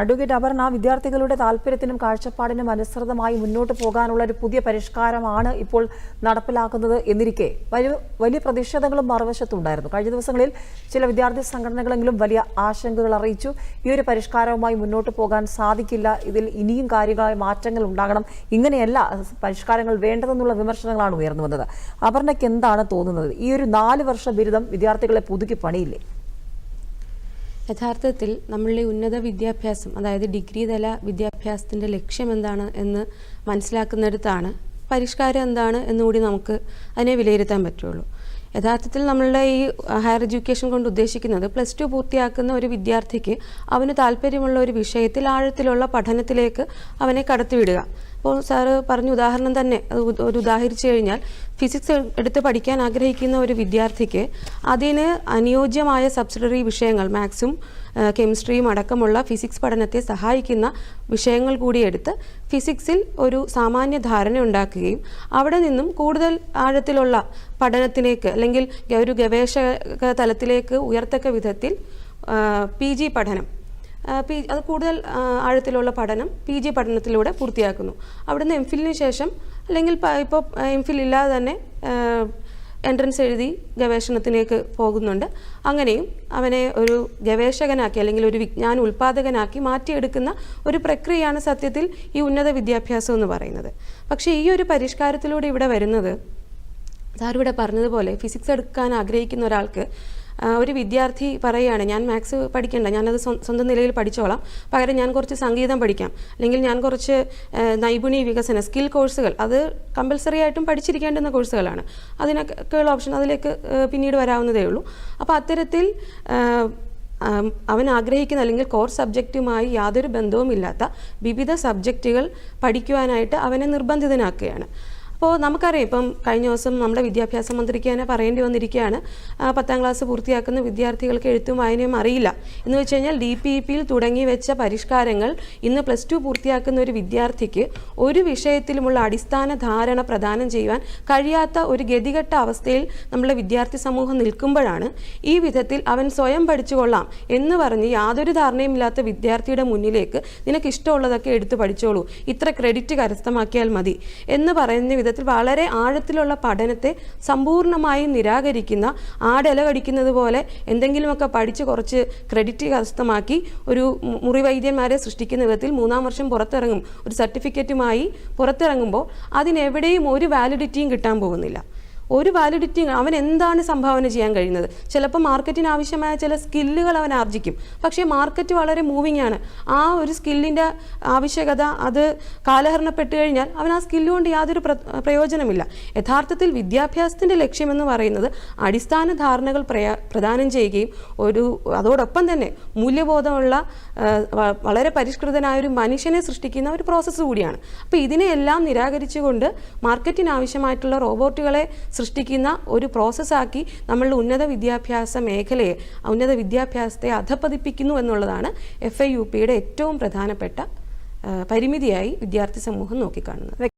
Advocate Aparna വിദ്യാർത്ഥികളുടെ താല്പര്യത്തിനും കാഴ്ചപ്പാടിനും അനുസൃതമായി മുന്നോട്ട് പോകാനുള്ള ഒരു പുതിയ പരിഷ്കാരമാണ് ഇപ്പോൾ നടപ്പിലാക്കുന്നത് എന്നിരിക്കെ. വലിയ വലിയ പ്രതിഷേധങ്ങളും മറുവശത്തുണ്ടായിരുന്നു. കഴിഞ്ഞ ദിവസങ്ങളിൽ ചില വിദ്യാർത്ഥി സംഘടനകളെങ്കിലും വലിയ ആശങ്കകൾ അറിയിച്ചു. ഈ ഒരു പരിഷ്കാരവുമായി മുന്നോട്ട് പോകാൻ സാധിക്കില്ല. ഇതിൽ ഇനിയും കാര്യങ്ങളായ മാറ്റങ്ങൾ ഉണ്ടാകണം. ഇങ്ങനെയല്ല പരിഷ്കാരങ്ങൾ വേണ്ടതെന്നുള്ള വിമർശനങ്ങളാണ് ഉയർന്നു വന്നത്. അപർണയ്ക്ക് എന്താണ് തോന്നുന്നത്? ഈ ഒരു നാല് വർഷ ബിരുദം വിദ്യാർത്ഥികളെ പുതുക്കി പണിയില്ലേ? യഥാർത്ഥത്തിൽ നമ്മളുടെ ഉന്നത വിദ്യാഭ്യാസം അതായത് ഡിഗ്രി തല വിദ്യാഭ്യാസത്തിന്റെ ലക്ഷ്യം എന്താണ് എന്ന് മനസ്സിലാക്കുന്നിടത്താണ് പരിഷ്കാരം എന്താണ് എന്നുകൂടി നമുക്ക് അതിനെ വിലയിരുത്താൻ പറ്റുള്ളൂ. യഥാർത്ഥത്തിൽ നമ്മളുടെ ഈ ഹയർ എഡ്യൂക്കേഷൻ കൊണ്ട് ഉദ്ദേശിക്കുന്നത് പ്ലസ് ടു പൂർത്തിയാക്കുന്ന ഒരു വിദ്യാർത്ഥിക്ക് അവന് താല്പര്യമുള്ള ഒരു വിഷയത്തിൽ ആഴത്തിലുള്ള പഠനത്തിലേക്ക് അവനെ കടത്തിവിടുക. ഇപ്പോൾ സാറ് പറഞ്ഞ ഉദാഹരണം തന്നെ. ഒരു ഉദാഹരിച്ചു കഴിഞ്ഞാൽ ഫിസിക്സ് എടുത്ത് പഠിക്കാൻ ആഗ്രഹിക്കുന്ന ഒരു വിദ്യാർത്ഥിക്ക് അതിന് അനുയോജ്യമായ സബ്സിഡറി വിഷയങ്ങൾ മാത്സും കെമിസ്ട്രിയും അടക്കമുള്ള ഫിസിക്സ് പഠനത്തെ സഹായിക്കുന്ന വിഷയങ്ങൾ കൂടി എടുത്ത് ഫിസിക്സിൽ ഒരു സാമാന്യ ധാരണ ഉണ്ടാക്കുകയും അവിടെ നിന്നും കൂടുതൽ ആഴത്തിലുള്ള പഠനത്തിലേക്ക് അല്ലെങ്കിൽ ഒരു ഗവേഷക തലത്തിലേക്ക് ഉയർത്തക്ക വിധത്തിൽ പി ജി പഠനം പി അത് കൂടുതൽ ആഴത്തിലുള്ള പഠനം പി ജി പഠനത്തിലൂടെ പൂർത്തിയാക്കുന്നു. അവിടുന്ന് എം ഫിലിന് ശേഷം അല്ലെങ്കിൽ ഇപ്പോൾ എം ഫിൽ ഇല്ലാതെ തന്നെ എൻട്രൻസ് എഴുതി ഗവേഷണത്തിലേക്ക് പോകുന്നുണ്ട്. അങ്ങനെയും അവനെ ഒരു ഗവേഷകനാക്കി അല്ലെങ്കിൽ ഒരു വിജ്ഞാന ഉൽപാദകനാക്കി മാറ്റിയെടുക്കുന്ന ഒരു പ്രക്രിയയാണ് സത്യത്തിൽ ഈ ഉന്നത വിദ്യാഭ്യാസം എന്ന് പറയുന്നത്. പക്ഷേ ഈ ഒരു പരിഷ്കാരത്തിലൂടെ ഇവിടെ വരുന്നത് സാറിവിടെ പറഞ്ഞതുപോലെ ഫിസിക്സ് എടുക്കാൻ ആഗ്രഹിക്കുന്ന ഒരാൾക്ക് ഒരു വിദ്യാർത്ഥി പറയുകയാണ് ഞാൻ മാത്സ് പഠിക്കണ്ട ഞാനത് സ്വ- സ്വന്തം നിലയിൽ പഠിച്ചോളാം. പകരം ഞാൻ കുറച്ച് സംഗീതം പഠിക്കാം. അല്ലെങ്കിൽ ഞാൻ കുറച്ച് നൈപുണി നൈപുണ്യ വികസന സ്കിൽ കോഴ്സുകൾ അത് കമ്പൽസറി ആയിട്ടും പഠിച്ചിരിക്കേണ്ടുന്ന കോഴ്സുകളാണ് അതിനൊക്കെയുള്ള ഓപ്ഷൻ അതിലേക്ക് പിന്നീട് വരാവുന്നതേ ഉള്ളൂ. അപ്പോൾ അത്തരത്തിൽ അവൻ ആഗ്രഹിക്കുന്ന അല്ലെങ്കിൽ കോർ സബ്ജക്റ്റുമായി യാതൊരു ബന്ധവുമില്ലാത്ത വിവിധ സബ്ജക്റ്റുകൾ പഠിക്കുവാനായിട്ട് അവനെ നിർബന്ധിതനാക്കുകയാണ്. അപ്പോൾ നമുക്കറിയാം ഇപ്പം കഴിഞ്ഞ ദിവസം നമ്മുടെ വിദ്യാഭ്യാസ മന്ത്രിക്ക് തന്നെ പറയേണ്ടി വന്നിരിക്കുകയാണ് പത്താം ക്ലാസ് പൂർത്തിയാക്കുന്ന വിദ്യാർത്ഥികൾക്ക് എഴുത്തും വായനയും അറിയില്ല. എന്ന് വെച്ച് കഴിഞ്ഞാൽ ഡി പി പിയിൽ തുടങ്ങി വെച്ച പരിഷ്കാരങ്ങൾ ഇന്ന് പ്ലസ് ടു പൂർത്തിയാക്കുന്ന ഒരു വിദ്യാർത്ഥിക്ക് ഒരു വിഷയത്തിലുമുള്ള അടിസ്ഥാന ധാരണ പ്രദാനം ചെയ്യുവാൻ കഴിയാത്ത ഒരു ഗതികെട്ട അവസ്ഥയിൽ നമ്മുടെ വിദ്യാർത്ഥി സമൂഹം നിൽക്കുമ്പോഴാണ് ഈ വിധത്തിൽ അവൻ സ്വയം പഠിച്ചുകൊള്ളാം എന്ന് പറഞ്ഞ് യാതൊരു ധാരണയുമില്ലാത്ത വിദ്യാർത്ഥിയുടെ മുന്നിലേക്ക് നിനക്ക് ഇഷ്ടമുള്ളതൊക്കെ എടുത്ത് പഠിച്ചോളൂ. ഇത്ര ക്രെഡിറ്റ് കരസ്ഥമാക്കിയാൽ മതി എന്ന് പറയുന്ന വളരെ ആഴത്തിലുള്ള പഠനത്തെ സമ്പൂർണമായും നിരാകരിക്കുന്ന ആടില കടിക്കുന്നത് പോലെ എന്തെങ്കിലുമൊക്കെ പഠിച്ച് കുറച്ച് ക്രെഡിറ്റ് കരസ്ഥമാക്കി ഒരു മുറിവൈദ്യന്മാരെ സൃഷ്ടിക്കുന്ന വിധത്തിൽ മൂന്നാം വർഷം പുറത്തിറങ്ങും. ഒരു സർട്ടിഫിക്കറ്റുമായി പുറത്തിറങ്ങുമ്പോൾ അതിനെവിടെയും ഒരു വാലിഡിറ്റിയും കിട്ടാൻ പോകുന്നില്ല. ഒരു വാലിഡിറ്റി അവൻ എന്താണ് സംഭാവന ചെയ്യാൻ കഴിയുന്നത്? ചിലപ്പോൾ മാർക്കറ്റിന് ആവശ്യമായ ചില സ്കില്ലുകൾ അവൻ ആർജിക്കും പക്ഷേ മാർക്കറ്റ് വളരെ മൂവിങ് ആണ്. ആ ഒരു സ്കില്ലിന്റെ ആവശ്യകത അത് കാലഹരണപ്പെട്ട് കഴിഞ്ഞാൽ അവൻ ആ സ്കില്ല് കൊണ്ട് യാതൊരു പ്ര പ്രയോജനമില്ല. യഥാർത്ഥത്തിൽ വിദ്യാഭ്യാസത്തിന്റെ ലക്ഷ്യമെന്ന് പറയുന്നത് അടിസ്ഥാന ധാരണകൾ പ്രദാനം ചെയ്യുകയും ഒരു അതോടൊപ്പം തന്നെ മൂല്യബോധമുള്ള വളരെ പരിഷ്കൃതനായ ഒരു മനുഷ്യനെ സൃഷ്ടിക്കുന്ന ഒരു പ്രോസസ്സ് കൂടിയാണ്. അപ്പോൾ ഇതിനെയെല്ലാം നിരാകരിച്ചുകൊണ്ട് മാർക്കറ്റിന് ആവശ്യമായിട്ടുള്ള റോബോട്ടുകളെ സൃഷ്ടിക്കുന്ന ഒരു പ്രോസസ്സാക്കി നമ്മളുടെ ഉന്നത വിദ്യാഭ്യാസ മേഖലയെ ഉന്നത വിദ്യാഭ്യാസത്തെ അധപ്പതിപ്പിക്കുന്നു എന്നുള്ളതാണ് എഫ് ഐ യു പിയുടെ ഏറ്റവും പ്രധാനപ്പെട്ട പരിമിതിയായി വിദ്യാർത്ഥി സമൂഹം നോക്കിക്കാണുന്നത്.